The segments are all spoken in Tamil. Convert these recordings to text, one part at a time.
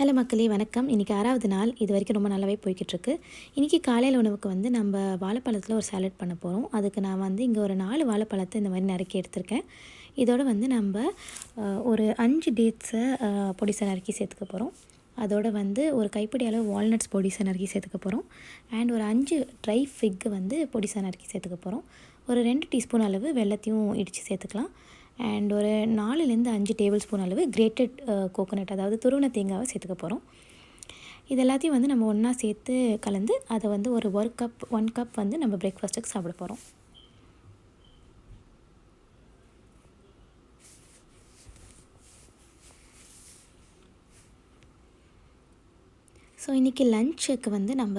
ஹலோ மக்களே வணக்கம். இன்றைக்கி ஆறாவது நாள். இது வரைக்கும் ரொம்ப நல்லாவே போய்கிட்டுருக்கு இன்றைக்கி காலையில் உணவுக்கு வந்து நம்ம வாழைப்பழத்தில் ஒரு சாலட் பண்ண போகிறோம் அதுக்கு நான் வந்து இங்கே ஒரு நாலு வாழைப்பழத்தை இந்த மாதிரி நறுக்கி எடுத்திருக்கேன். இதோடு வந்து நம்ம ஒரு அஞ்சு டேட்ஸை பொடிசை நறுக்கி சேர்த்துக்க போகிறோம் அதோடு வந்து ஒரு கைப்பிடி அளவு வால்நட்ஸ் பொடிசை நறுக்கி சேர்த்துக்க போகிறோம் அண்ட் ஒரு அஞ்சு ட்ரை ஃபிக்கு வந்து பொடிசை நறுக்கி சேர்த்துக்க போகிறோம் ஒரு ரெண்டு டீஸ்பூன் அளவு வெள்ளத்தையும் இடித்து சேர்த்துக்கலாம். அண்ட் ஒரு நாலுலேருந்து அஞ்சு டேபிள் ஸ்பூன் அளவு கிரேட்டட் கோகோனட் அதாவது துருவன தேங்காவை சேர்த்துக்க போகிறோம் இது எல்லாத்தையும் வந்து நம்ம ஒன்றா சேர்த்து கலந்து அதை வந்து ஒரு ஒரு கப் ஒன் கப் வந்து நம்ம பிரேக்ஃபாஸ்ட்டுக்கு சாப்பிட போகிறோம் ஸோ இன்றைக்கி லஞ்சுக்கு வந்து நம்ம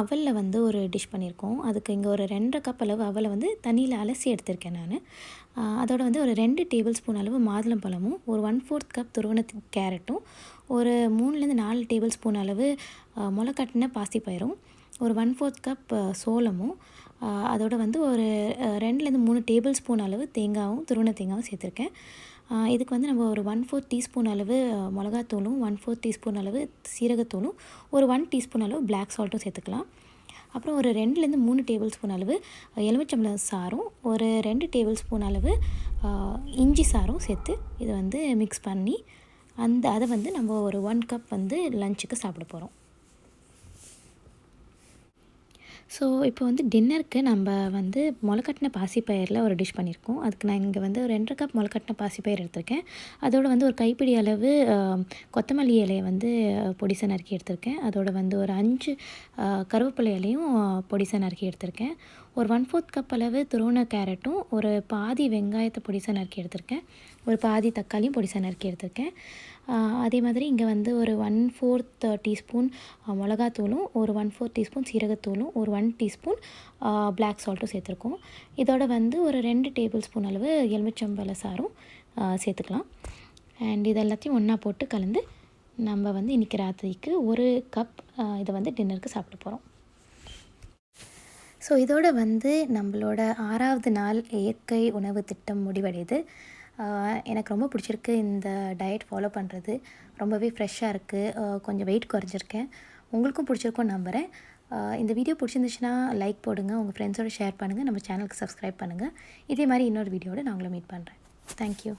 அவலில் வந்து ஒரு டிஷ் பண்ணியிருக்கோம். அதுக்கு இங்கே ஒரு ரெண்டரை கப் அளவு அவலை வந்து தண்ணியில் அலசி எடுத்திருக்கேன் நான். அதோட வந்து ஒரு ரெண்டு டேபிள் ஸ்பூன் அளவு மாதுளம்பழமும் ஒரு ஒன் ஃபோர்த் கப் துருவணத்துக்கு கேரட்டும் ஒரு மூணுலேருந்து நாலு டேபிள் ஸ்பூன் அளவு முளைக்கட்டின பாசிப்பயிரும் ஒரு ஒன் ஃபோர்த் கப் சோளமும் அதோட வந்து ஒரு ரெண்டுலேருந்து மூணு டேபிள் ஸ்பூன் அளவு தேங்காயும் துருவன தேங்காயும் சேர்த்துருக்கேன். இதுக்கு வந்து நம்ம ஒரு ஒன் ஃபோர்த் டீஸ்பூன் அளவு மிளகாத்தூளும் ஒன் ஃபோர்த் டீஸ்பூன் அளவு சீரகத்தூளும் ஒரு ஒன் டீஸ்பூன் அளவு பிளாக் சால்ட்டும் சேர்த்துக்கலாம். அப்புறம் ஒரு ரெண்டுலேருந்து மூணு டேபிள் ஸ்பூன் அளவு எலுமிச்சம்பழம் சாரும் ஒரு ரெண்டு டேபிள் ஸ்பூன் அளவு இஞ்சி சாரும் சேர்த்து இதை வந்து மிக்ஸ் பண்ணி அந்த அதை வந்து நம்ம ஒரு ஒன் கப் வந்து லஞ்சுக்கு சாப்பிட போகிறோம் ஸோ இப்போ வந்து டின்னருக்கு நம்ம வந்து முளைக்கட்டின பாசிப்பயிரில் ஒரு டிஷ் பண்ணியிருக்கோம். அதுக்கு நான் இங்கே வந்து ஒரு ரெண்டரை கப் முளைக்கட்டின பாசிப்பயிர் எடுத்திருக்கேன். அதோட வந்து ஒரு கைப்பிடி அளவு கொத்தமல்லி இலையை வந்து பொடிசை நறுக்கி எடுத்திருக்கேன். அதோட வந்து ஒரு அஞ்சு கருவேப்பிலை இலையும் பொடிசை நறுக்கி எடுத்திருக்கேன். ஒரு ஒன் ஃபோர்த் கப் அளவு துருவன கேரட்டும் ஒரு பாதி வெங்காயத்தை பொடிசை நறுக்கி எடுத்திருக்கேன். ஒரு பாதி தக்காளியும் பொடிசாக நறுக்கி எடுத்திருக்கேன். அதே மாதிரி இங்கே வந்து ஒரு ஒன் ஃபோர்த் டீஸ்பூன் மிளகாத்தூளும் ஒரு ஒன் ஃபோர்த் டீஸ்பூன் சீரகத்தூளும் ஒரு ஒன் டீஸ்பூன் பிளாக் சால்ட்டும் சேர்த்துருக்கோம். இதோட வந்து ஒரு ரெண்டு டேபிள் ஸ்பூன் அளவு எலுமிச்சம்பழ சாரும் சேர்த்துக்கலாம். அண்ட் இது எல்லாத்தையும் ஒன்றா போட்டு கலந்து நம்ம வந்து இன்றைக்கி ராத்திரிக்கு ஒரு கப் இதை வந்து டின்னருக்கு சாப்பிட போகிறோம் ஸோ இதோட வந்து நம்மளோட ஆறாவது நாள் இயற்கை உணவு திட்டம் முடிவடையுது. எனக்கு ரொம்ப பிடிச்சிருக்கு இந்த டயட் ஃபாலோ பண்ணுறது ரொம்பவே ஃப்ரெஷ்ஷாக இருக்குது கொஞ்சம் வெயிட் குறைஞ்சிருக்கேன். உங்களுக்கும் பிடிச்சிருக்கும் நம்புகிறேன் இந்த வீடியோ பிடிச்சிருந்துச்சுன்னா லைக் போடுங்க. உங்கள் ஃப்ரெண்ட்ஸோடு ஷேர் பண்ணுங்கள் நம்ம சேனலுக்கு சப்ஸ்கிரைப் பண்ணுங்கள் இதே மாதிரி இன்னொரு வீடியோட நான் உங்களை மீட் பண்ணுறேன் தேங்க்யூ